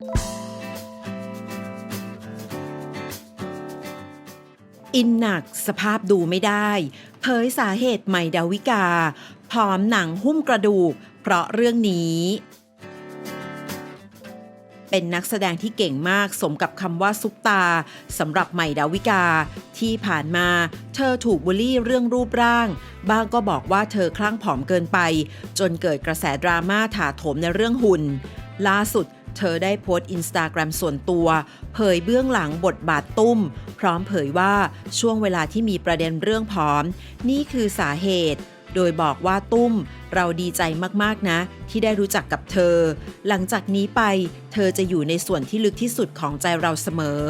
อินหนักสภาพดูไม่ได้ เผยสาเหตุใหม่ดาวิกาผอมหนังหุ้มกระดูก เพราะเรื่องนี้ เป็นนักแสดงที่เก่งมากสมกับคำว่าซุปตาสำหรับใหม่ดาวิกา ที่ผ่านมาเธอถูกบูลลี่เรื่องรูปร่าง บ้างก็บอกว่าเธอคลั่งผอมเกินไป จนเกิดกระแสดราม่าถาโถมในเรื่องหุ่น ล่าสุด เธอได้โพสต์อินสตาแกรมส่วนตัว เผยเบื้องหลังบทบาทตุ้ม พร้อมเผยว่าช่วงเวลาที่มีประเด็นเรื่องผอม นี่คือสาเหตุ โดยบอกว่าตุ้ม เราดีใจมากๆนะ ที่ได้รู้จักกับเธอ หลังจากนี้ไป เธอจะอยู่ในส่วนที่ลึกที่สุดของใจเราเสมอ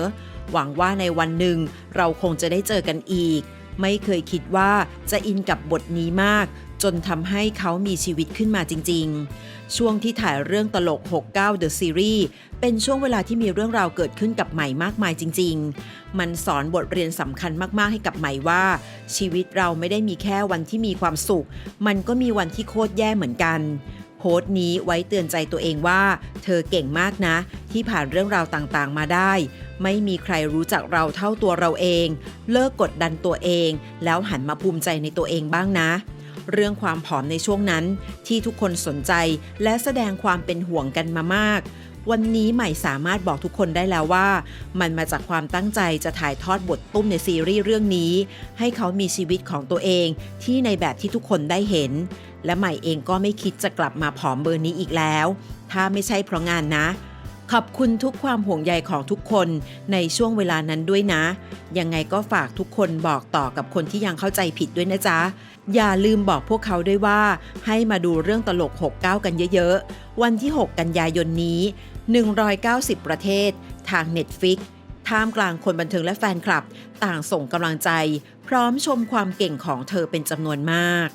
หวังว่าในวันหนึ่งเราคงจะได้เจอกันอีก ไม่เคยคิดว่าจะอินกับบทนี้มาก จนทำให้เขามีชีวิตขึ้นมาจริง ๆ ช่วงที่ถ่ายเรื่องตลก 69 The Series เป็นช่วงเวลาที่มีเรื่องราวเกิดขึ้นกับใหม่มากมายจริง ๆ มันสอนบทเรียนสำคัญมาก ๆ ให้กับใหม่ว่า ชีวิตเราไม่ได้มีแค่วันที่มีความสุข มันก็มีวันที่โคตรแย่เหมือนกัน โพสต์นี้ไว้เตือนใจตัวเองว่า เธอเก่งมากนะ ที่ผ่านเรื่องราวต่างๆ มาได้ ไม่มีใครรู้จักเราเท่าตัวเราเอง เลิกกดดันตัวเอง แล้วหันมาภูมิใจในตัวเองบ้างนะ เรื่องความผอมในช่วงนั้น ที่ทุกคนสนใจและแสดงความเป็นห่วงกันมามาก วันนี้ใหม่สามารถบอกทุกคนได้แล้วว่า มันมาจากความตั้งใจจะถ่ายทอดบทตุ้มในซีรีส์เรื่องนี้ ให้เขามีชีวิตของตัวเองที่ในแบบที่ทุกคนได้เห็น และใหม่เองก็ไม่คิดจะกลับมาผอมเบอร์นี้อีกแล้ว ถ้าไม่ใช่เพราะงานนะ ขอบคุณทุกความห่วงใยของทุกคนในช่วงเวลานั้นด้วยนะ ยังไงก็ฝากทุกคนบอกต่อกับคนที่ยังเข้าใจผิดด้วยนะจ๊ะ อย่าลืมบอกพวกเขาด้วยว่า ให้มาดูเรื่องตลก 69 กันเยอะๆ วันที่ 6 กันยายนนี้ 190 ประเทศ ทาง Netflix ท่ามกลางคนบันเทิงและแฟนคลับ ต่างส่งกำลังใจ พร้อมชมความเก่งของเธอเป็นจำนวนมาก